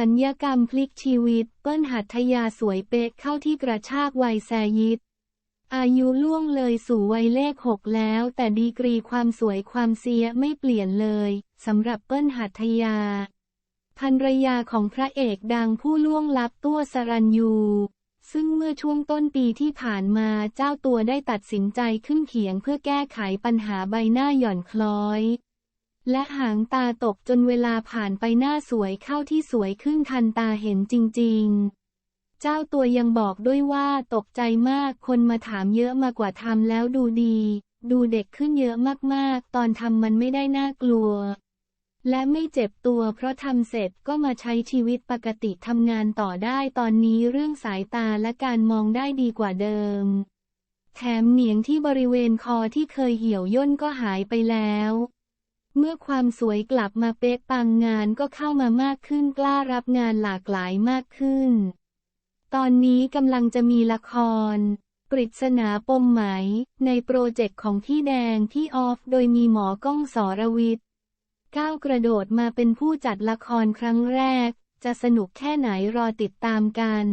สัญญกรรมพลิกชีวิต เปิ้ลหัตถยาสวยเป๊ะเข้าที่กระชากวัยแซยิดอายุล่วงเลยสู่วัยเลขหกแล้ว แต่ดีกรีความสวยความเสียไม่เปลี่ยนเลยสำหรับเปิ้ลหัตถยาภรรยาของพระเอกดังผู้ล่วงลับตัวสรัญยู ซึ่งเมื่อช่วงต้นปีที่ผ่านมาเจ้าตัวได้ตัดสินใจขึ้นเขียงเพื่อแก้ไขปัญหาใบหน้าหย่อนคล้อย และหางตาตกจนเวลาผ่านไปหน้าสวยเข้าที่สวยขึ้นทันตาเห็นจริง ๆ เจ้าตัวยังบอกด้วยว่าตกใจมากคนมาถามเยอะมากกว่าทำแล้วดูดี ดูเด็กขึ้นเยอะมากๆ ตอนทำมันไม่ได้น่ากลัว และไม่เจ็บตัวเพราะทำเสร็จก็มาใช้ชีวิตปกติทำงานต่อได้ตอนนี้เรื่องสายตาและการมองได้ดีกว่าเดิม แถมเหนียงที่บริเวณคอที่เคยเหี่ยวย่นก็หายไปแล้ว เมื่อความสวยกลับมาเป๊ะปังงานก็เข้ามามากขึ้นกล้ารับงานหลากหลายมากขึ้น ตอนนี้กำลังจะมีละคร ปริศนาปมไหม ในโปรเจกต์ของพี่แดงที่ออฟโดยมีหมอก้องสรวิทย์ก้าวกระโดดมาเป็นผู้จัดละครครั้งแรก จะสนุกแค่ไหนรอติดตามกัน